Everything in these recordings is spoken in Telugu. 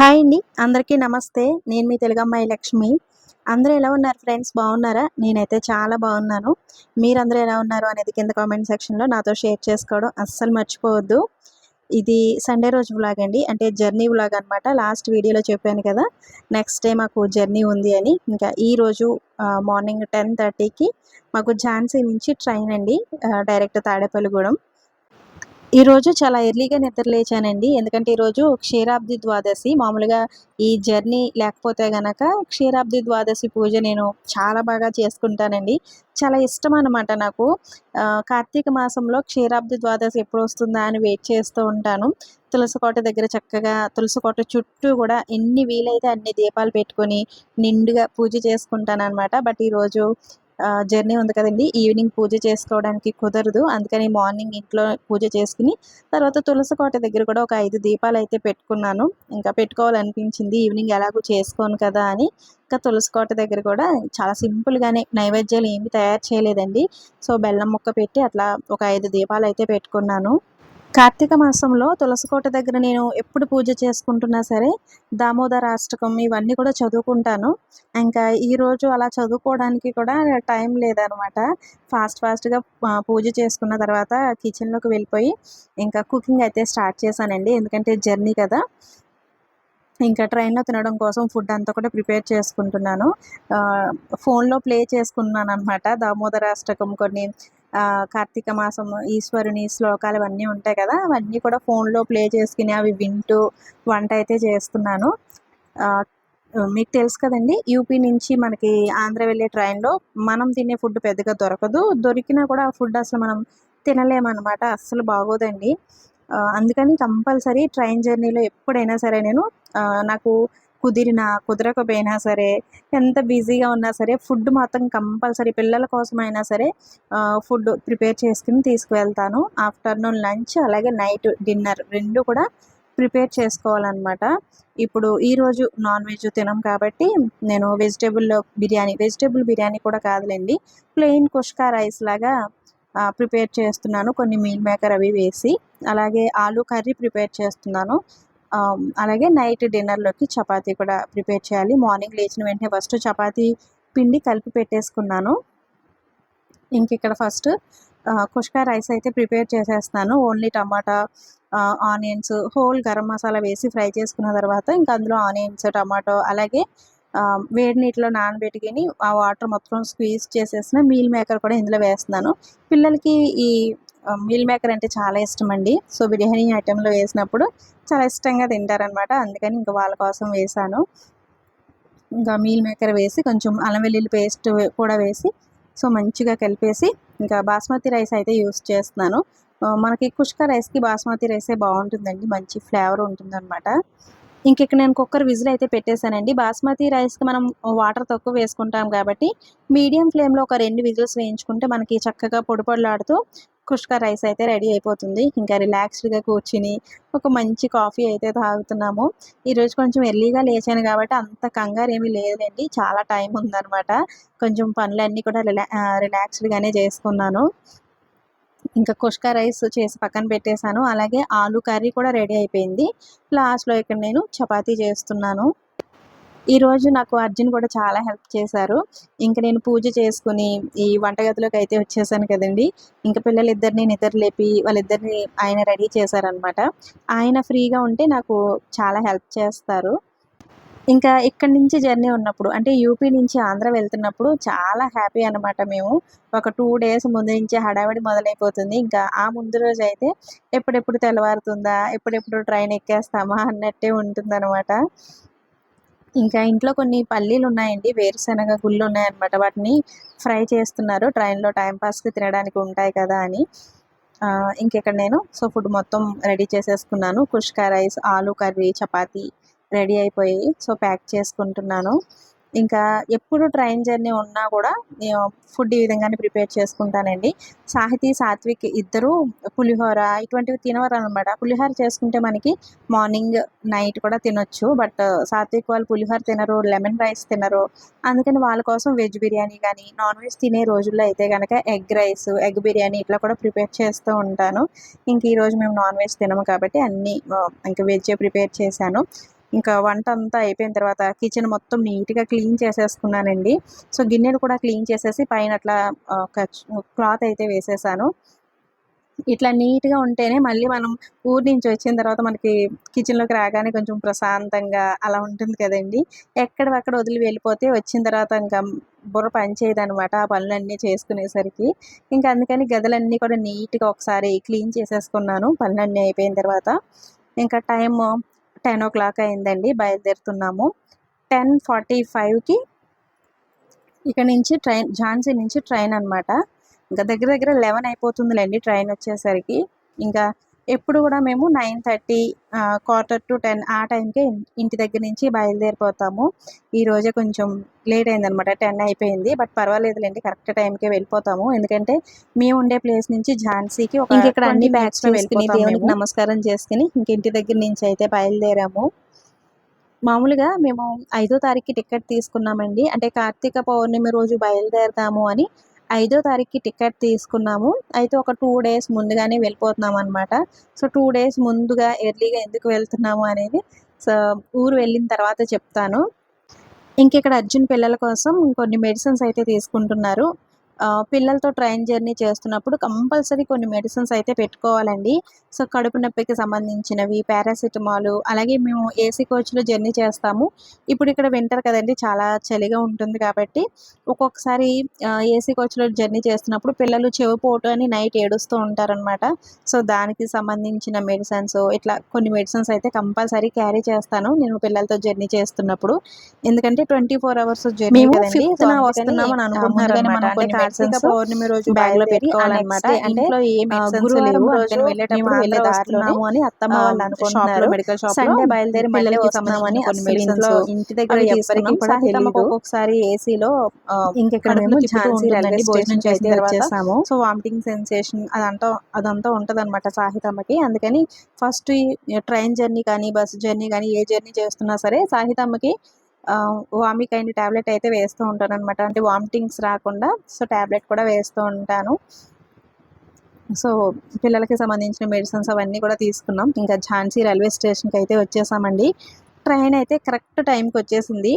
హాయ్ అండి. అందరికీ నమస్తే. నేను మీ తెలుగమ్మాయి లక్ష్మి. అందరూ ఎలా ఉన్నారు ఫ్రెండ్స్? బాగున్నారా? నేనైతే చాలా బాగున్నాను. మీరందరూ ఎలా ఉన్నారు అనేది కింద కామెంట్ సెక్షన్లో నాతో షేర్ చేసుకోవడం అస్సలు మర్చిపోవద్దు. ఇది సండే రోజు వ్లాగ్ అండి. అంటే జర్నీ వ్లాగ్ అనమాట లాస్ట్ వీడియోలో చెప్పాను కదా. నెక్స్ట్ డే మాకు జర్నీ ఉంది అని. ఇంకా ఈ రోజు మార్నింగ్ టెన్ థర్టీకి మాకు ఝాన్సీ నుంచి ట్రైన్ అండి. డైరెక్ట్ తాడేపల్లిగూడెం. ఈరోజు చాలా ఎర్లీగా నిద్రలేచానండి ఎందుకంటే ఈరోజు క్షీరాబ్ది ద్వాదశి. మామూలుగా ఈ జర్నీ లేకపోతే గనక క్షీరాబ్ది ద్వాదశి పూజ నేను చాలా బాగా చేసుకుంటానండి. చాలా ఇష్టం అనమాట నాకు. కార్తీక మాసంలో క్షీరాబ్ది ద్వాదశి ఎప్పుడు వస్తుందా అని వెయిట్ చేస్తూ ఉంటాను. తులసికోట దగ్గర చక్కగా తులసికోట చుట్టూ కూడా ఎన్ని వీలైతే అన్ని దీపాలు పెట్టుకొని నిండుగా పూజ చేసుకుంటాను అనమాట బట్ ఈరోజు జర్నీ ఉంది కదండి. ఈవినింగ్ పూజ చేసుకోవడానికి కుదరదు. అందుకని మార్నింగ్ ఇంట్లో పూజ చేసుకుని తర్వాత తులసి కోట దగ్గర కూడా ఒక ఐదు దీపాలు అయితే పెట్టుకున్నాను. ఇంకా పెట్టుకోవాలనిపించింది. ఈవినింగ్ ఎలాగో చేసుకోను కదా అని. ఇంకా తులసి కోట దగ్గర కూడా చాలా సింపుల్గానే నైవేద్యాలు ఏమి తయారు చేయలేదండి. సో బెల్లం ముక్క పెట్టి అట్లా ఒక ఐదు దీపాలు అయితే పెట్టుకున్నాను. కార్తీక మాసంలో తులసికోట దగ్గర నేను ఎప్పుడు పూజ చేసుకుంటున్నా సరే దామోదర అష్టకం ఇవన్నీ కూడా చదువుకుంటాను. ఇంకా ఈరోజు అలా చదువుకోవడానికి కూడా టైం లేదనమాట. ఫాస్ట్ ఫాస్ట్గా పూజ చేసుకున్న తర్వాత కిచెన్లోకి వెళ్ళిపోయి ఇంకా కుకింగ్ అయితే స్టార్ట్ చేశానండి. ఎందుకంటే జర్నీ కదా. ఇంకా ట్రైన్లో తినడం కోసం ఫుడ్ అంతా కూడా ప్రిపేర్ చేసుకుంటున్నాను. ఫోన్లో ప్లే చేసుకున్నాను అనమాట దామోదర అష్టకం కొన్ని కార్తీక మాసం ఈశ్వరుని శ్లోకాలు అవన్నీ ఉంటాయి కదా అవన్నీ కూడా ఫోన్లో ప్లే చేసుకుని అవి వింటూ వంట అయితే చేస్తున్నాను. మీకు తెలుసు కదండి యూపీ నుంచి మనకి ఆంధ్ర వెళ్ళే ట్రైన్లో మనం తినే ఫుడ్ పెద్దగా దొరకదు. దొరికినా కూడా ఆ ఫుడ్ అసలు మనం తినలేమన్నమాట అస్సలు బాగోదండి. అందుకని కంపల్సరీ ట్రైన్ జర్నీలో ఎప్పుడైనా సరే నేను నాకు కుదిరినా కుదరకపోయినా సరే ఎంత బిజీగా ఉన్నా సరే ఫుడ్ మాత్రం కంపల్సరీ పిల్లల కోసమైనా సరే ఫుడ్ ప్రిపేర్ చేసుకుని తీసుకువెళ్తాను. ఆఫ్టర్నూన్ లంచ్ అలాగే నైట్ డిన్నర్ రెండు కూడా ప్రిపేర్ చేసుకోవాలన్నమాట. ఇప్పుడు ఈరోజు నాన్ వెజ్ తినం కాబట్టి నేను వెజిటేబుల్ బిర్యానీ వెజిటేబుల్ బిర్యానీ కూడా కాదులేండి. ప్లెయిన్ కుష్కా రైస్ లాగా ప్రిపేర్ చేస్తున్నాను. కొన్ని మీల్ మేకర్ అవి వేసి అలాగే ఆలూ కర్రీ ప్రిపేర్ చేస్తున్నాను. అలాగే నైట్ డిన్నర్లోకి చపాతీ కూడా ప్రిపేర్ చేయాలి. మార్నింగ్ లేచిన వెంటనే ఫస్ట్ చపాతీ పిండి కలిపి పెట్టేసుకున్నాను. ఇంక ఇక్కడ ఫస్ట్ కుష్కా రైస్ అయితే ప్రిపేర్ చేసేస్తాను only tomato onions whole garam masala వేసి ఫ్రై చేసుకున్న తర్వాత ఇంకా అందులో ఆనియన్స్ టమాటో అలాగే వేడి నీటిలో నానబెట్టుకుని ఆ వాటర్ మొత్తం స్క్వీజ్ చేసేసిన మీల్ మేకర్ కూడా ఇందులో వేస్తున్నాను. పిల్లలకి ఈ మీల్ మేకర్ అంటే చాలా ఇష్టం అండి సో బిర్యానీ ఐటెంలో వేసినప్పుడు చాలా ఇష్టంగా తింటారనమాట అందుకని ఇంకా వాళ్ళ కోసం వేసాను. ఇంకా మీల్ మేకర్ వేసి కొంచెం అల్లం వెల్లుల్లి పేస్ట్ కూడా వేసి సో మంచిగా కలిపేసి ఇంకా బాస్మతి రైస్ అయితే యూస్ చేస్తున్నాను. మనకి కుష్క రైస్కి బాస్మతి రైసే బాగుంటుందండి. మంచి ఫ్లేవర్ ఉంటుందన్నమాట. ఇంక ఇక్కడ నేను కుక్కర్ విజిల్ అయితే పెట్టేశానండి. బాస్మతి రైస్కి మనం వాటర్ తక్కువ వేసుకుంటాం కాబట్టి మీడియం ఫ్లేమ్లో ఒక రెండు విజిల్స్ వేయించుకుంటే మనకి చక్కగా పొడిపొడలాడుతూ కుష్క రైస్ అయితే రెడీ అయిపోతుంది. ఇంకా రిలాక్స్డ్గా కూర్చుని ఒక మంచి కాఫీ అయితే తాగుతున్నాము. ఈరోజు కొంచెం ఎర్లీగా లేచాను కాబట్టి అంత కంగారు ఏమీ లేదండి చాలా టైం ఉందనమాట కొంచెం పనులన్నీ కూడా రిలా రిలాక్స్డ్గానే చేసుకున్నాను. ఇంకా కుష్క రైస్ చేసి పక్కన పెట్టేశాను. అలాగే ఆలు కర్రీ కూడా రెడీ అయిపోయింది. లాస్ట్లో ఇక్కడ నేను చపాతీ చేస్తున్నాను. ఈరోజు నాకు అర్జున్ కూడా చాలా హెల్ప్ చేశారు. ఇంకా నేను పూజ చేసుకుని ఈ వంటగదిలోకి అయితే వచ్చేసాను కదండి. ఇంకా పిల్లలిద్దరిని నిద్ర లేపి వాళ్ళిద్దరిని ఆయన రెడీ చేశారనమాట. ఆయన ఫ్రీగా ఉంటే నాకు చాలా హెల్ప్ చేస్తారు. ఇంకా ఇక్కడి నుంచి జర్నీ ఉన్నప్పుడు అంటే యూపీ నుంచి ఆంధ్ర వెళ్తున్నప్పుడు చాలా హ్యాపీ అనమాట మేము. ఒక టూ డేస్ ముందు నుంచి హడావిడి మొదలైపోతుంది. ఇంకా ఆ ముందు రోజు అయితే ఎప్పుడెప్పుడు తెల్లవారుతుందా ఎప్పుడెప్పుడు ట్రైన్ ఎక్కేస్తామా అన్నట్టే ఉంటుందన్నమాట ఇంకా ఇంట్లో కొన్ని పల్లీలు ఉన్నాయండి వేరుశనగ గుళ్ళు ఉన్నాయన్నమాట. వాటిని ఫ్రై చేస్తున్నారు. ట్రైన్లో టైంపాస్కి తినడానికి ఉంటాయి కదా అని. ఇంకెక్కడ నేను? సో ఫుడ్ మొత్తం రెడీ చేసేసుకున్నాను. Kushka rice aloo curry chapati ready అయిపోయి సో ప్యాక్ చేసుకుంటున్నాను. ఇంకా ఎప్పుడు ట్రైన్ జర్నీ ఉన్నా కూడా నేను ఫుడ్ ఈ విధంగానే ప్రిపేర్ చేసుకుంటానండి. సాహితీ సాత్విక్ ఇద్దరు పులిహోర ఇటువంటివి తినవరు అనమాట పులిహోర చేసుకుంటే మనకి మార్నింగ్ నైట్ కూడా తినొచ్చు. బట్ సాత్విక్ వాళ్ళు పులిహోర తినరు లెమన్ రైస్ తినరు. అందుకని వాళ్ళ కోసం వెజ్ బిర్యానీ కానీ నాన్ వెజ్ తినే రోజుల్లో అయితే కనుక ఎగ్ రైస్ ఎగ్ బిర్యానీ ఇట్లా కూడా ప్రిపేర్ చేస్తూ ఉంటాను. ఇంక ఈరోజు మేము నాన్ వెజ్ తినము కాబట్టి అన్నీ ఇంకా వెజ్ ప్రిపేర్ చేశాను. ఇంకా వంట అంతా అయిపోయిన తర్వాత కిచెన్ మొత్తం నీట్గా క్లీన్ చేసేసుకున్నానండి. సో గిన్నెలు కూడా క్లీన్ చేసేసి పైన అట్లా ఒక క్లాత్ అయితే వేసేసాను. ఇట్లా నీట్గా ఉంటేనే మళ్ళీ మనం ఊరి నుంచి వచ్చిన తర్వాత మనకి కిచెన్లోకి రాగానే కొంచెం ప్రశాంతంగా అలా ఉంటుంది కదండి. ఎక్కడక్కడ వదిలి వెళ్ళిపోతే వచ్చిన తర్వాత ఇంకా బుర్ర పనిచేయదు అనమాట ఆ పనులన్నీ చేసుకునేసరికి. ఇంకా అందుకని గదులన్నీ కూడా నీట్గా ఒకసారి క్లీన్ చేసేసుకున్నాను పనులన్నీ అయిపోయిన తర్వాత. ఇంకా టైము టెన్ ఓ క్లాక్ అయిందండి బయలుదేరుతున్నాము. టెన్ ఫార్టీ ఫైవ్కి ఇక్కడ నుంచి ట్రైన్ ఝాన్సీ నుంచి ట్రైన్ అన్నమాట. ఇంకా దగ్గర దగ్గర లెవెన్ అయిపోతుందిలేండి ట్రైన్ వచ్చేసరికి. ఇంకా ఎప్పుడు కూడా మేము nine thirty quarter to ten ఆ టైంకే ఇంటి దగ్గర నుంచి బయలుదేరిపోతాము. ఈ రోజే కొంచెం లేట్ అయిందనమాట టెన్ అయిపోయింది. బట్ పర్వాలేదులేండి కరెక్ట్ టైంకే వెళ్ళిపోతాము. ఎందుకంటే మేము ఉండే ప్లేస్ నుంచి ఝాన్సీకి ఒక ఇంక ఇక్కడ అన్ని 20 bags minutes లో చేసుకుని వెళ్ళిపోతాం దేవునికి. నమస్కారం చేసుకుని ఇంక ఇంటి దగ్గర నుంచి అయితే బయలుదేరాము. మామూలుగా మేము ఐదో తారీఖుకి టికెట్ తీసుకున్నామండి. అంటే కార్తీక పౌర్ణమి రోజు బయలుదేరదాము అని ఐదో తారీఖుకి టికెట్ తీసుకున్నాము. అయితే ఒక టూ డేస్ ముందుగానే వెళ్ళిపోతున్నాం అనమాట సో టూ డేస్ ముందుగా ఎర్లీగా ఎందుకు వెళ్తున్నాము అనేది సో ఊరు వెళ్ళిన తర్వాత చెప్తాను. ఇంక ఇక్కడ అర్జున్ పిల్లల కోసం కొన్ని మెడిసిన్స్ అయితే తీసుకుంటున్నారు. పిల్లలతో ట్రైన్ జర్నీ చేస్తున్నప్పుడు కంపల్సరీ కొన్ని మెడిసిన్స్ అయితే పెట్టుకోవాలండి. సో కడుపు నొప్పికి సంబంధించినవి పారాసిటమాల్ అలాగే మేము ఏసీ కోచ్లో జర్నీ చేస్తాము. ఇప్పుడు ఇక్కడ వింటర్ కదండి చాలా చలిగా ఉంటుంది కాబట్టి ఒక్కొక్కసారి ఏసీ కోచ్లో జర్నీ చేస్తున్నప్పుడు పిల్లలు చెవిపోటు అని నైట్ ఏడుస్తూ ఉంటారనమాట సో దానికి సంబంధించిన మెడిసిన్స్ ఇట్లా కొన్ని మెడిసిన్స్ అయితే కంపల్సరీ క్యారీ చేస్తాను నేను పిల్లలతో జర్నీ చేస్తున్నప్పుడు. ఎందుకంటే ట్వంటీ ఫోర్ అవర్స్ జర్నీ కదండి వస్తున్నామని అనుకుంటున్నారు కార్తీక పౌర్ణమి రోజు బ్యాగ్లో పెట్టుకోవాలన్నమాట. అంటే, గురువారం రోజు వెళ్ళేటప్పుడు వెళ్ళే అని అత్తమ్మ వాళ్ళు అనుకుంటున్నారు మెడికల్ షాప్ సండే బయలుదేరి పిల్లలకి వస్తున్నామని ఇంట్లో ఇంటి దగ్గర సాహితమ్మకు తెలీదు ఒక్కొక్కసారి ఏసీలో ఇంకెక్కడ మేము ఝాన్సీ రైల్వే స్టేషన్ అయితే వచ్చేసాము. సో వామిటింగ్ సెన్సేషన్ అదంతా అదంతా ఉంటుంది అనమాట సాహితమ్మకి. అందుకని ఫస్ట్ ట్రైన్ జర్నీ కానీ బస్ జర్నీ కానీ ఏ జర్నీ చేస్తున్నా సరే సాహితమ్మకి వామిక్ అయిన ట్యాబ్లెట్ అయితే వేస్తూ ఉంటాను అనమాట అంటే వామిటింగ్స్ రాకుండా సో ట్యాబ్లెట్ కూడా వేస్తూ ఉంటాను. సో పిల్లలకి సంబంధించిన మెడిసిన్స్ అవన్నీ కూడా తీసుకున్నాం. ఇంకా ఝాన్సీ రైల్వే స్టేషన్కి అయితే వచ్చేసామండి. ట్రైన్ అయితే కరెక్ట్ టైంకి వచ్చేసింది.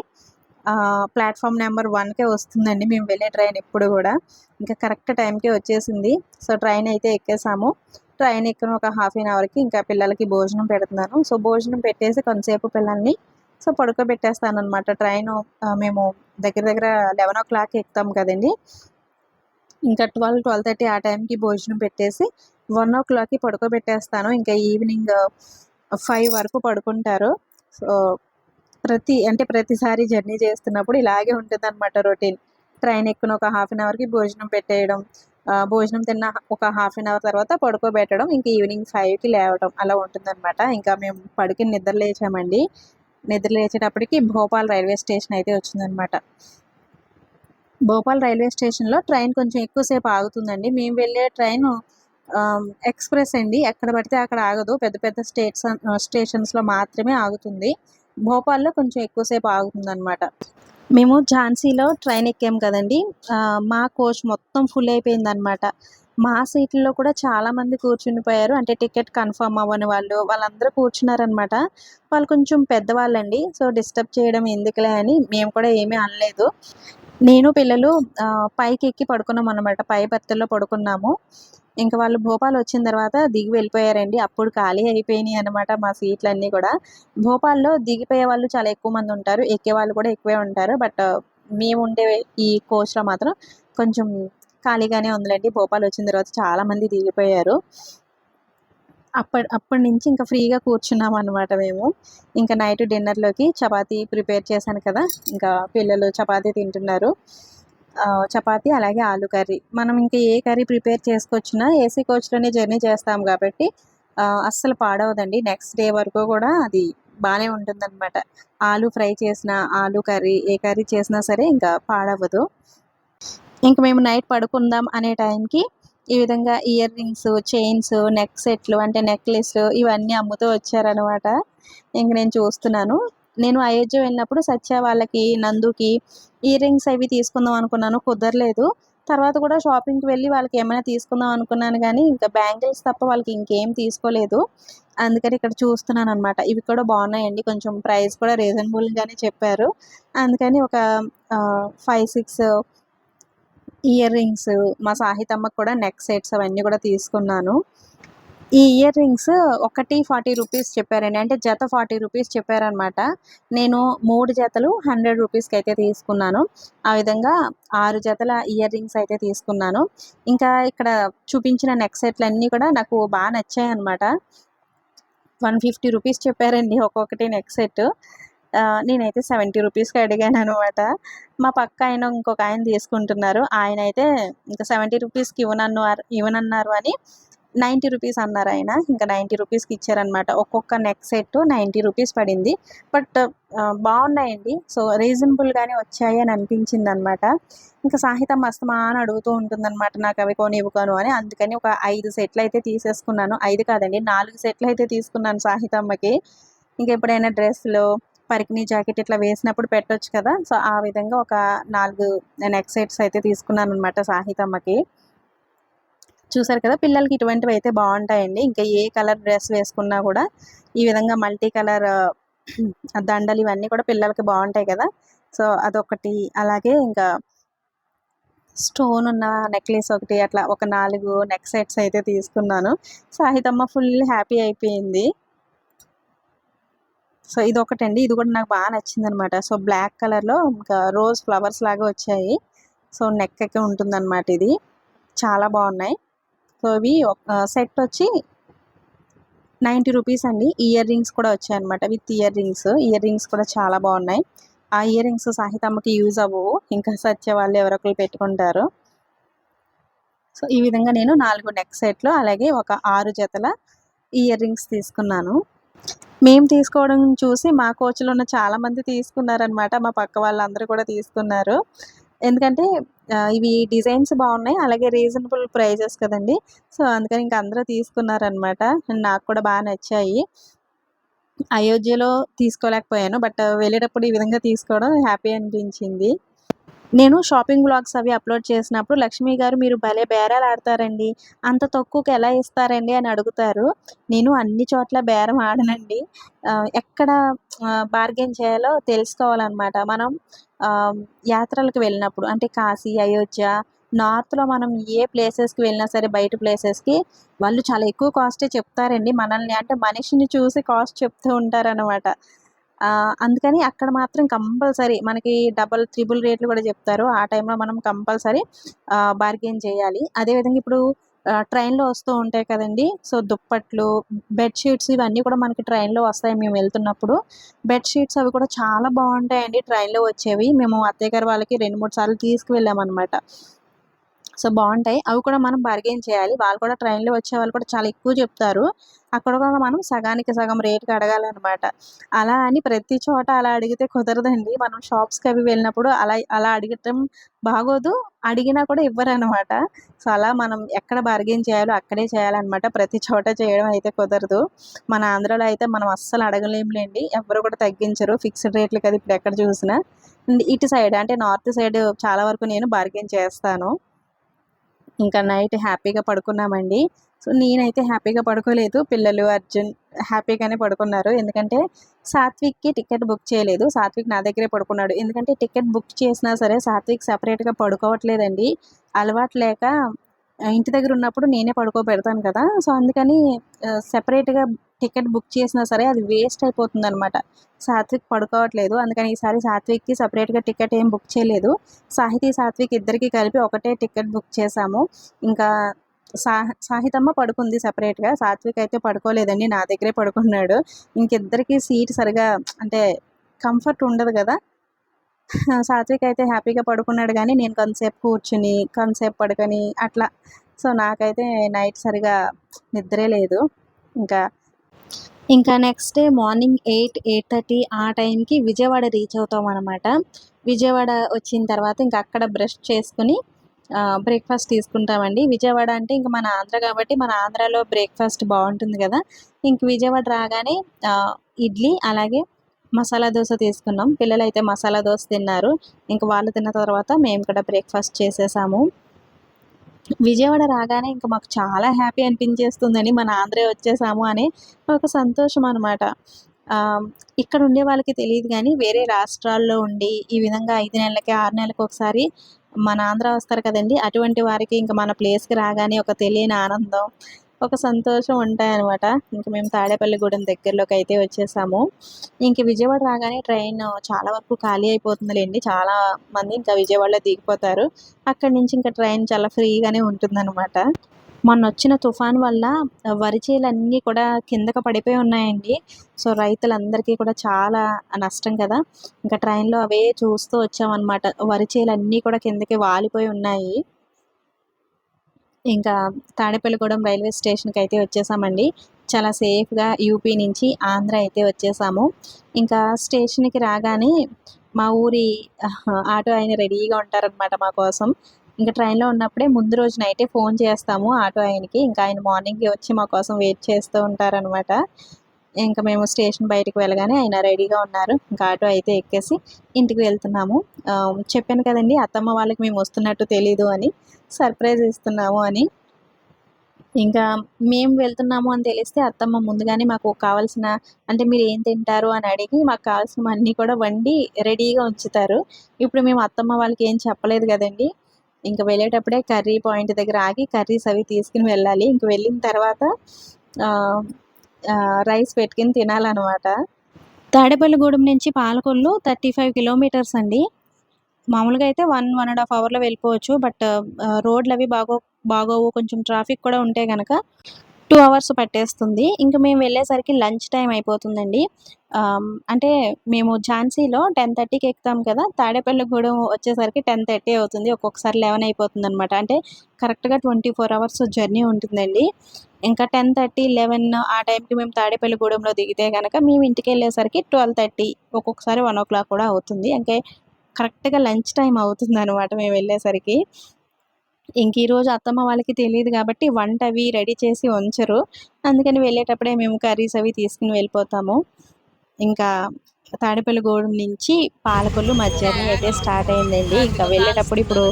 ప్లాట్ఫామ్ నెంబర్ వన్కే వస్తుందండి మేము వెళ్ళే ట్రైన్ ఎప్పుడు కూడా. ఇంకా కరెక్ట్ టైంకే వచ్చేసింది. సో ట్రైన్ అయితే ఎక్కేసాము. ట్రైన్ ఎక్కిన ఒక హాఫ్ అన్ అవర్కి ఇంకా పిల్లలకి భోజనం పెడుతున్నాను. సో భోజనం పెట్టేసి కొంతసేపు పిల్లల్ని సో పడుకోబెట్టేస్తాను అనమాట ట్రైన్ మేము దగ్గర దగ్గర లెవెన్ ఓ క్లాక్ ఎక్కుతాం కదండి. ఇంకా ట్వెల్వ్ ట్వెల్వ్ థర్టీ ఆ టైంకి భోజనం పెట్టేసి వన్ ఓ క్లాక్కి పడుకోబెట్టేస్తాను. ఇంకా ఈవినింగ్ ఫైవ్ వరకు పడుకుంటారు. సో ప్రతి అంటే ప్రతిసారి జర్నీ చేస్తున్నప్పుడు ఇలాగే ఉంటుంది అనమాట రొటీన్. ట్రైన్ ఎక్కిన ఒక హాఫ్ అన్ అవర్కి భోజనం పెట్టేయడం భోజనం తిన్న ఒక హాఫ్ అన్ అవర్ తర్వాత పడుకోబెట్టడం ఇంకా ఈవినింగ్ ఫైవ్కి లేవడం అలా ఉంటుందన్నమాట. ఇంకా మేము పడుకుని నిద్ర లేచామండి. నిద్రలేచేటప్పటికి భోపాల్ రైల్వే స్టేషన్ అయితే వచ్చిందనమాట భోపాల్ రైల్వే స్టేషన్లో ట్రైన్ కొంచెం ఎక్కువసేపు ఆగుతుందండి. మేము వెళ్ళే ట్రైన్ ఎక్స్ప్రెస్ అండి. ఎక్కడ పడితే అక్కడ ఆగదు. పెద్ద పెద్ద స్టేట్స్ స్టేషన్స్లో మాత్రమే ఆగుతుంది. భోపాల్లో కొంచెం ఎక్కువసేపు ఆగుతుంది అనమాట మేము ఝాన్సీలో ట్రైన్ ఎక్కాం కదండి. మా కోచ్ మొత్తం ఫుల్ అయిపోయింది అనమాట మా సీట్లలో కూడా చాలా మంది కూర్చునిపోయారు అంటే టికెట్ కన్ఫర్మ్ అవ్వని వాళ్ళు వాళ్ళందరూ కూర్చున్నారనమాట వాళ్ళు కొంచెం పెద్దవాళ్ళండి. సో డిస్టర్బ్ చేయడం ఎందుకులే అని మేము కూడా ఏమీ అనలేదు. నేను పిల్లలు పైకి ఎక్కి పడుకున్నాం అనమాట పై బర్త్లో పడుకున్నాము. ఇంకా వాళ్ళు భోపాల్ వచ్చిన తర్వాత దిగి వెళ్ళిపోయారండి. అప్పుడు ఖాళీ అయిపోయినాయి అనమాట మా సీట్లు అన్నీ కూడా. భోపాల్లో దిగిపోయే వాళ్ళు చాలా ఎక్కువ మంది ఉంటారు. ఎక్కే వాళ్ళు కూడా ఎక్కువే ఉంటారు. బట్ మేము ఉండే ఈ కోచ్లో మాత్రం కొంచెం ఖాళీగానే ఉందిలేండి. భోపాల్ వచ్చిన తర్వాత చాలా మంది దిగిపోయారు. అప్పటి అప్పటి నుంచి ఇంకా ఫ్రీగా కూర్చున్నాం అనమాట మేము. ఇంకా నైట్ డిన్నర్లోకి చపాతీ ప్రిపేర్ చేశాను కదా. ఇంకా పిల్లలు చపాతీ తింటున్నారు. చపాతి అలాగే ఆలు కర్రీ. మనం ఇంకా ఏ కర్రీ ప్రిపేర్ చేసుకొచ్చినా ఏసీ కోచ్లోనే జర్నీ చేస్తాం కాబట్టి అస్సలు పాడవదండి. నెక్స్ట్ డే వరకు కూడా అది బాగానే ఉంటుందన్నమాట. ఆలు ఫ్రై చేసిన ఆలు కర్రీ ఏ కర్రీ చేసినా సరే ఇంకా పాడవదు ఇంక మేము నైట్ పడుకుందాం అనే టైంకి ఈ విధంగా ఇయర్ రింగ్స్ చైన్స్ నెక్ సెట్లు అంటే నెక్లెస్ ఇవన్నీ అమ్ముతూ వచ్చారనమాట ఇంక నేను చూస్తున్నాను. నేను అయోధ్య వెళ్ళినప్పుడు సత్య వాళ్ళకి నందుకి ఇయర్ రింగ్స్ అవి తీసుకుందాం అనుకున్నాను. కుదరలేదు. తర్వాత కూడా షాపింగ్కి వెళ్ళి వాళ్ళకి ఏమైనా తీసుకుందాం అనుకున్నాను కానీ ఇంకా బ్యాంగిల్స్ తప్ప వాళ్ళకి ఇంకేం తీసుకోలేదు. అందుకని ఇక్కడ చూస్తున్నాను అనమాట ఇవి కూడా బాగున్నాయండి. కొంచెం ప్రైస్ కూడా రీజనబుల్గానే చెప్పారు. అందుకని ఒక ఫైవ్ సిక్స్ ఇయర్ రింగ్స్ మా సాహితమ్మకు కూడా నెక్ సెట్స్ అవన్నీ కూడా తీసుకున్నాను. ఈ ఇయర్ రింగ్స్ ఒకటి ఫార్టీ రూపీస్ చెప్పారండి. అంటే జత ఫార్టీ రూపీస్ చెప్పారనమాట నేను మూడు జతలు హండ్రెడ్ రూపీస్కి అయితే తీసుకున్నాను. ఆ విధంగా ఆరు జతల ఇయర్ రింగ్స్ అయితే తీసుకున్నాను. ఇంకా ఇక్కడ చూపించిన నెక్ సెట్లు అన్నీ కూడా నాకు బాగా నచ్చాయి అనమాట వన్ ఫిఫ్టీ రూపీస్ చెప్పారండి ఒక్కొక్కటి నెక్ సెట్. నేనైతే సెవెంటీ రూపీస్కి అడిగాను అనమాట మా పక్క ఆయన ఇంకొక ఆయన తీసుకుంటున్నారు. ఆయన అయితే ఇంకా సెవెంటీ రూపీస్కి ఇవ్వనన్ను ఇవ్వనన్నారు అని నైంటీ రూపీస్ అన్నారు ఆయన. ఇంకా నైంటీ రూపీస్కి ఇచ్చారనమాట ఒక్కొక్క నెక్ సెట్ నైంటీ రూపీస్ పడింది. బట్ బాగున్నాయండి. సో రీజనబుల్గానే వచ్చాయి అని అనిపించింది అనమాట ఇంకా సాహితం మస్తమా అని అడుగుతూ ఉంటుందన్నమాట. నాకు అవి కొని ఇవ్వకను అని. అందుకని ఒక ఐదు సెట్లు అయితే తీసేసుకున్నాను. ఐదు కాదండి నాలుగు సెట్లు అయితే తీసుకున్నాను సాహితమ్మకి. ఇంకా ఎప్పుడైనా డ్రెస్సులు పరికిణీ జాకెట్ ఇట్లా వేసినప్పుడు పెట్టొచ్చు కదా. సో ఆ విధంగా ఒక నాలుగు నెక్ సెట్స్ అయితే తీసుకున్నాను అనమాట సాహితమ్మకి. చూసారు కదా పిల్లలకి ఇటువంటివి అయితే బాగుంటాయండి. ఇంకా ఏ కలర్ డ్రెస్ వేసుకున్నా కూడా ఈ విధంగా మల్టీ కలర్ దండలు ఇవన్నీ కూడా పిల్లలకి బాగుంటాయి కదా. సో అదొకటి. అలాగే ఇంకా స్టోన్ ఉన్న నెక్లెస్ ఒకటి అట్లా ఒక నాలుగు నెక్ సెట్స్ అయితే తీసుకున్నాను. సాహితమ్మ ఫుల్ హ్యాపీ అయిపోయింది. సో ఇది ఒకటండి ఇది కూడా నాకు బాగా నచ్చింది అనమాట సో బ్లాక్ కలర్లో ఇంకా రోజ్ ఫ్లవర్స్ లాగా వచ్చాయి. సో నెక్కకి ఉంటుంది ఉంటుందన్నమాట ఇది. చాలా బాగున్నాయి. సో ఇవి సెట్ వచ్చి నైంటీ రూపీస్ అండి. ఇయర్ రింగ్స్ కూడా వచ్చాయి అనమాట with earrings. Earrings కూడా చాలా బాగున్నాయి. ఆ ఇయర్ రింగ్స్ సాహితమ్మకి యూజ్ అవ్వవు. ఇంకా సత్య వాళ్ళు ఎవరొకరు పెట్టుకుంటారు. సో ఈ విధంగా నేను నాలుగు నెక్ సెట్లు అలాగే ఒక ఆరు జతల ఇయర్ రింగ్స్ తీసుకున్నాను. మేము తీసుకోవడం చూసి మా కోచ్లో ఉన్న చాలామంది తీసుకున్నారనమాట మా పక్క వాళ్ళందరూ కూడా తీసుకున్నారు. ఎందుకంటే ఇవి డిజైన్స్ బాగున్నాయి. అలాగే రీజనబుల్ ప్రైజెస్ కదండి. సో అందుకని ఇంకా అందరూ తీసుకున్నారనమాట నాకు కూడా బాగా నచ్చాయి. అయోధ్యలో తీసుకోలేకపోయాను. బట్ వెళ్ళేటప్పుడు ఈ విధంగా తీసుకోవడం హ్యాపీ అనిపించింది. నేను షాపింగ్ బ్లాగ్స్ అవి అప్లోడ్ చేసినప్పుడు లక్ష్మి గారు మీరు భలే బేరాలు ఆడతారండి. అంత తక్కువకి ఎలా ఇస్తారండి? అని అడుగుతారు. నేను అన్ని చోట్ల బేరం ఆడనండి. ఎక్కడ బార్గెన్ చేయాలో తెలుసుకోవాలన్నమాట. మనం ఆ, యాత్రలకు వెళ్ళినప్పుడు అంటే కాశీ అయోధ్య నార్త్లో మనం ఏ ప్లేసెస్కి వెళ్ళినా సరే బయట ప్లేసెస్కి వాళ్ళు చాలా ఎక్కువ కాస్టే చెప్తారండి మనల్ని. అంటే మనిషిని చూసి కాస్ట్ చెప్తూ ఉంటారనమాట అందుకని అక్కడ మాత్రం కంపల్సరీ మనకి డబల్ త్రిబుల్ రేట్లు కూడా చెప్తారు. ఆ టైంలో మనం కంపల్సరీ బార్గెన్ చేయాలి. అదేవిధంగా ఇప్పుడు ట్రైన్లో వస్తూ ఉంటాయి కదండి. సో దుప్పట్లు బెడ్షీట్స్ ఇవన్నీ కూడా మనకి ట్రైన్లో వస్తాయి మేము వెళ్తున్నప్పుడు. బెడ్షీట్స్ అవి కూడా చాలా బాగుంటాయండి ట్రైన్లో వచ్చేవి. మేము అత్తయ్య గారు వాళ్ళకి రెండు మూడు సార్లు తీసుకువెళ్ళామన్నమాట. సో బాగుంటాయి అవి కూడా మనం బార్గెన్ చేయాలి. వాళ్ళు కూడా ట్రైన్లో వచ్చే వాళ్ళు కూడా చాలా ఎక్కువ చెప్తారు. అక్కడ కూడా మనం సగానికి సగం రేటుకి అడగాలన్నమాట. అలా అని ప్రతి చోట అలా అడిగితే కుదరదండి. మనం షాప్స్కి అవి వెళ్ళినప్పుడు అలా అలా అడగటం బాగోదు. అడిగినా కూడా ఇవ్వరనమాట సో అలా మనం ఎక్కడ బార్గెన్ చేయాలో అక్కడే చేయాలన్నమాట. ప్రతి చోట చేయడం అయితే కుదరదు. మన ఆంధ్రాలో అయితే మనం అస్సలు అడగలేములేండి. ఎవరు కూడా తగ్గించరు. ఫిక్స్డ్ రేట్లు కదా ఇప్పుడు ఎక్కడ చూసినా. ఇటు సైడ్ అంటే నార్త్ సైడ్ చాలా వరకు నేను బార్గెన్ చేస్తాను. ఇంకా నైట్ హ్యాపీగా పడుకున్నామండి. సో నేనైతే హ్యాపీగా పడుకోలేదు. పిల్లలు అర్జున్ హ్యాపీగానే పడుకున్నారు. ఎందుకంటే సాత్విక్కి టికెట్ బుక్ చేయలేదు. సాత్విక్ నా దగ్గరే పడుకున్నాడు. ఎందుకంటే టికెట్ బుక్ చేసినా సరే సాత్విక్ సపరేట్గా పడుకోవట్లేదండి. అలవాటు లేక ఇంటి దగ్గర ఉన్నప్పుడు నేనే పడుకోబెడతాను కదా. సో అందుకని సెపరేట్గా టికెట్ బుక్ చేసినా సరే అది వేస్ట్ అయిపోతుంది అనమాట సాత్విక్ పడుకోవట్లేదు. అందుకని ఈసారి సాత్విక్కి సపరేట్గా టికెట్ ఏం బుక్ చేయలేదు. సాహితీ సాత్విక్ ఇద్దరికి కలిపి ఒకటే టికెట్ బుక్ చేసాము ఇంకా సా సాహితమ్మ పడుకుంది సపరేట్గా సాత్విక్ అయితే పడుకోలేదండి. నా దగ్గరే పడుకున్నాడు. ఇంకిద్దరికి సీట్ సరిగా అంటే కంఫర్ట్ ఉండదు కదా. సాత్విక్ అయితే హ్యాపీగా పడుకున్నాడు కానీ నేను కొంతసేపు కూర్చుని కొంతసేపు పడుకొని అట్లా. సో నాకైతే నైట్ సరిగా నిద్రే లేదు. ఇంకా ఇంకా next day morning eight eight thirty ఆ టైంకి విజయవాడ రీచ్ అవుతాం అనమాట విజయవాడ వచ్చిన తర్వాత ఇంకా అక్కడ బ్రష్ చేసుకుని బ్రేక్ఫాస్ట్ తీసుకుంటామండి. విజయవాడ అంటే ఇంకా మన ఆంధ్ర కాబట్టి మన ఆంధ్రాలో బ్రేక్ఫాస్ట్ బాగుంటుంది కదా. ఇంక విజయవాడ రాగానే ఇడ్లీ అలాగే మసాలా దోశ తీసుకున్నాం. పిల్లలు అయితే మసాలా దోశ తిన్నారు. ఇంకా వాళ్ళు తిన్న తర్వాత మేము కూడా బ్రేక్ఫాస్ట్ చేసేసాము. విజయవాడ రాగానే ఇంకా మాకు చాలా హ్యాపీ అనిపించేస్తుందని మన ఆంధ్ర వచ్చేసాము అనే ఒక సంతోషం అనమాట ఇక్కడ ఉండే వాళ్ళకి తెలియదు కానీ వేరే రాష్ట్రాల్లో ఉండి ఈ విధంగా ఐదు నెలలకి ఆరు నెలలకి ఒకసారి మన ఆంధ్ర వస్తారు కదండి. అటువంటి వారికి ఇంకా మన ప్లేస్కి రాగానే ఒక తెలియని ఆనందం. ఒక సంతోషం ఉంటాయన్నమాట. ఇంక మేము తాడేపల్లిగూడెం దగ్గరలోకి అయితే వచ్చేసాము. ఇంక విజయవాడ రాగానే ట్రైన్ చాలా వరకు ఖాళీ అయిపోతుందిలేండి. చాలా మంది ఇంకా విజయవాడలో దిగిపోతారు. అక్కడి నుంచి ఇంకా ట్రైన్ చాలా ఫ్రీగానే ఉంటుందన్నమాట. మొన్న వచ్చిన తుఫాన్ వల్ల వరి చేలన్నీ కూడా కిందకు పడిపోయి ఉన్నాయండి. సో రైతులందరికీ కూడా చాలా నష్టం కదా. ఇంకా ట్రైన్లో అవే చూస్తూ వచ్చామన్నమాట. వరి చేలన్నీ కూడా కిందకి వాలిపోయి ఉన్నాయి. ఇంకా తాడేపల్లిగూడెం రైల్వే స్టేషన్కి అయితే వచ్చేసామండి. చాలా సేఫ్గా యూపీ నుంచి ఆంధ్ర అయితే వచ్చేసాము. ఇంకా స్టేషన్కి రాగానే మా ఊరి ఆటో ఆయన రెడీగా ఉంటారనమాట మా కోసం. ఇంకా ట్రైన్లో ఉన్నప్పుడే ముందు రోజు నైటే ఫోన్ చేస్తాము ఆటో ఆయనకి. ఇంకా ఆయన మార్నింగ్కి వచ్చి మా కోసం వెయిట్ చేస్తూ ఉంటారనమాట ఇంకా మేము స్టేషన్ బయటకు వెళ్ళగానే ఆయన రెడీగా ఉన్నారు. ఇంకా ఆటో అయితే ఎక్కేసి ఇంటికి వెళ్తున్నాము. చెప్పాను కదండి అత్తమ్మ వాళ్ళకి మేము వస్తున్నట్టు తెలీదు అని సర్ప్రైజ్ ఇస్తున్నాము అని. ఇంకా మేము వెళ్తున్నాము అని తెలిస్తే అత్తమ్మ ముందుగానే మాకు కావాల్సిన అంటే మీరు ఏం తింటారు అని అడిగి మాకు కావాల్సిన అన్నీ కూడా వండి రెడీగా ఉంచుతారు. ఇప్పుడు మేము అత్తమ్మ వాళ్ళకి ఏం చెప్పలేదు కదండి. ఇంకా వెళ్ళేటప్పుడే కర్రీ పాయింట్ దగ్గర ఆగి కర్రీస్ అవి తీసుకుని వెళ్ళాలి. ఇంక వెళ్ళిన తర్వాత రైస్ పెట్టుకుని తినాలన్నమాట. తాడేపల్లిగూడెం నుంచి పాలకొల్లు థర్టీ ఫైవ్ కిలోమీటర్స్ అండి. మామూలుగా అయితే వన్ వన్ అండ్ హాఫ్ అవర్లో వెళ్ళిపోవచ్చు. బట్ రోడ్లు అవి బాగో బాగోవు కొంచెం ట్రాఫిక్ కూడా ఉంటే కనుక టూ అవర్స్ పట్టేస్తుంది. ఇంకా మేము వెళ్ళేసరికి లంచ్ టైం అయిపోతుందండి. అంటే మేము ఝాన్సీలో టెన్ థర్టీకి ఎక్కుతాం కదా తాడేపల్లిగూడెం వచ్చేసరికి టెన్ థర్టీ అవుతుంది. ఒక్కొక్కసారి లెవెన్ అయిపోతుంది అనమాట అంటే కరెక్ట్గా ట్వంటీ ఫోర్ అవర్స్ జర్నీ ఉంటుందండి. ఇంకా టెన్ థర్టీ లెవెన్ ఆ టైంకి మేము తాడేపల్లిగూడెంలో దిగితే కనుక మేము ఇంటికి వెళ్ళేసరికి ట్వెల్వ్ థర్టీ ఒక్కొక్కసారి వన్ ఓ క్లాక్ కూడా అవుతుంది. ఇంకా కరెక్ట్గా లంచ్ టైం అవుతుంది అనమాట మేము వెళ్ళేసరికి. ఇంక ఈరోజు అత్తమ్మ వాళ్ళకి తెలియదు కాబట్టి వంట అవి రెడీ చేసి ఉంచరు. అందుకని వెళ్ళేటప్పుడే మేము కర్రీస్ అవి తీసుకుని వెళ్ళిపోతాము. ఇంకా తాడేపల్లిగూడెం నుంచి పాలకొల్లు మధ్యాహ్నం అయితే స్టార్ట్ అయిందండి. ఇంకా వెళ్ళేటప్పుడు ఇప్పుడు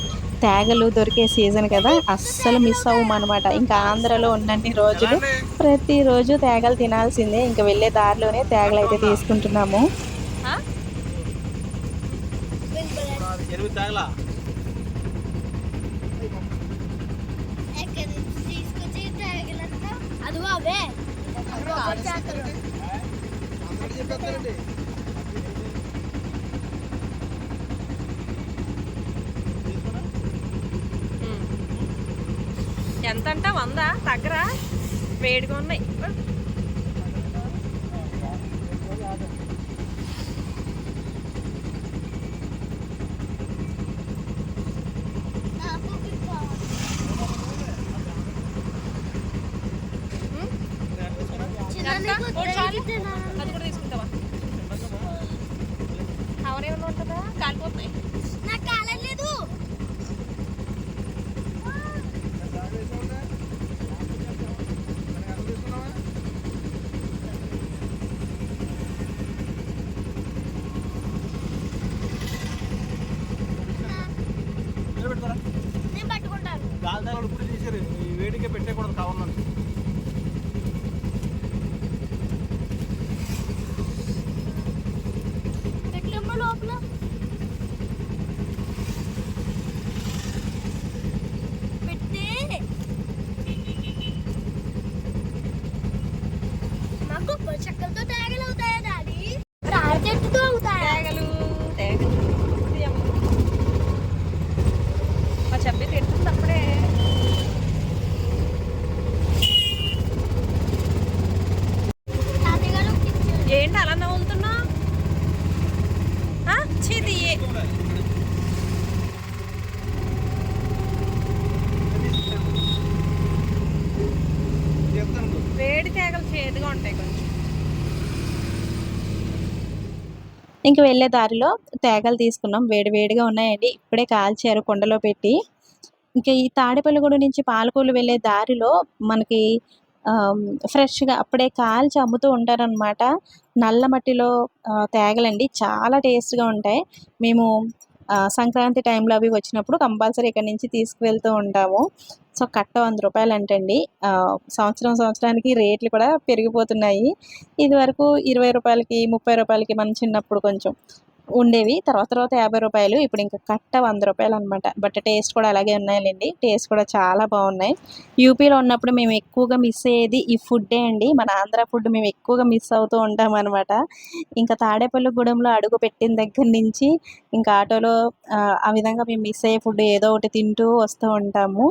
తేగలు దొరికే సీజన్ కదా అస్సలు మిస్ అవ్వము అనమాట ఇంకా ఆంధ్రలో ఉన్నన్ని రోజులు ప్రతిరోజు తేగలు తినాల్సిందే. ఇంకా వెళ్ళే దారిలోనే తేగలు అయితే తీసుకుంటున్నాము ఎనిమిది తాగలా ఎక్కడి నుంచి తీసుకొచ్చి తగిలంతా అవే ఎంత అంట వందా? తగ్గరా? వేడిగా ఉన్నాయి. बघ चक्कल तर तयार केला होता ఇంక వెళ్ళే దారిలో తేగలు తీసుకున్నాం. వేడి వేడిగా ఉన్నాయండి. ఇప్పుడే కాల్చారు కుండలో పెట్టి. ఇంకా ఈ తాడేపల్లిగూడ నుంచి పాలకూలు వెళ్ళే దారిలో మనకి ఫ్రెష్గా అప్పుడే కాల్చి అమ్ముతూ ఉంటారనమాట నల్ల మట్టిలో తేగలండి. చాలా టేస్ట్గా ఉంటాయి. మేము సంక్రాంతి టైంలో అవి వచ్చినప్పుడు కంపల్సరీ ఇక్కడ నుంచి తీసుకువెళ్తూ ఉంటాము. సో కట్ట వంద రూపాయలు అంటండి ఆ, సంవత్సరం సంవత్సరానికి రేట్లు కూడా పెరిగిపోతున్నాయి. ఇది వరకు ఇరవై రూపాయలకి ముప్పై రూపాయలకి మనం చిన్నప్పుడు కొంచెం ఉండేవి. తర్వాత తర్వాత యాభై రూపాయలు. ఇప్పుడు ఇంకా కట్ట వంద రూపాయలు అనమాట బట్ టేస్ట్ కూడా అలాగే ఉన్నాయండి. టేస్ట్ కూడా చాలా బాగున్నాయి. యూపీలో ఉన్నప్పుడు మేము ఎక్కువగా మిస్ అయ్యేది ఈ ఫుడ్డే అండి. మన ఆంధ్ర ఫుడ్ మేము ఎక్కువగా మిస్ అవుతూ ఉంటాం అనమాట ఇంకా తాడేపల్లిగూడెంలో అడుగు పెట్టిన దగ్గర నుంచి ఇంకా ఆటోలో ఆ, ఆ విధంగా మేము మిస్ అయ్యే ఫుడ్ ఏదో ఒకటి తింటూ వస్తూ ఉంటాము.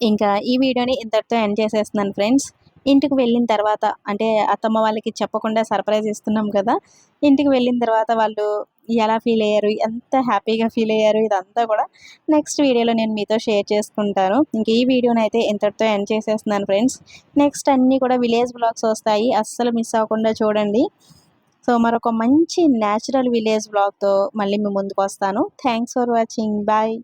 ఇంకా ఈ వీడియోని ఇంతటితో ఎండ్ చేసేస్తున్నాను ఫ్రెండ్స్. ఇంటికి వెళ్ళిన తర్వాత అంటే అత్తమ్మ వాళ్ళకి చెప్పకుండా సర్ప్రైజ్ ఇస్తున్నాం కదా ఇంటికి వెళ్ళిన తర్వాత వాళ్ళు ఎలా ఫీల్ అయ్యారు ఎంత హ్యాపీగా ఫీల్ అయ్యారు ఇదంతా కూడా నెక్స్ట్ వీడియోలో నేను మీతో షేర్ చేసుకుంటాను. ఇంక ఈ వీడియోని అయితే ఇంతటితో ఎండ్ చేసేస్తున్నాను ఫ్రెండ్స్. నెక్స్ట్ అన్నీ కూడా విలేజ్ బ్లాగ్స్ వస్తాయి అస్సలు మిస్ అవ్వకుండా చూడండి. సో మరొక మంచి న్యాచురల్ విలేజ్ బ్లాగ్తో మళ్ళీ మీ ముందుకు వస్తాను. Thanks for watching. బాయ్.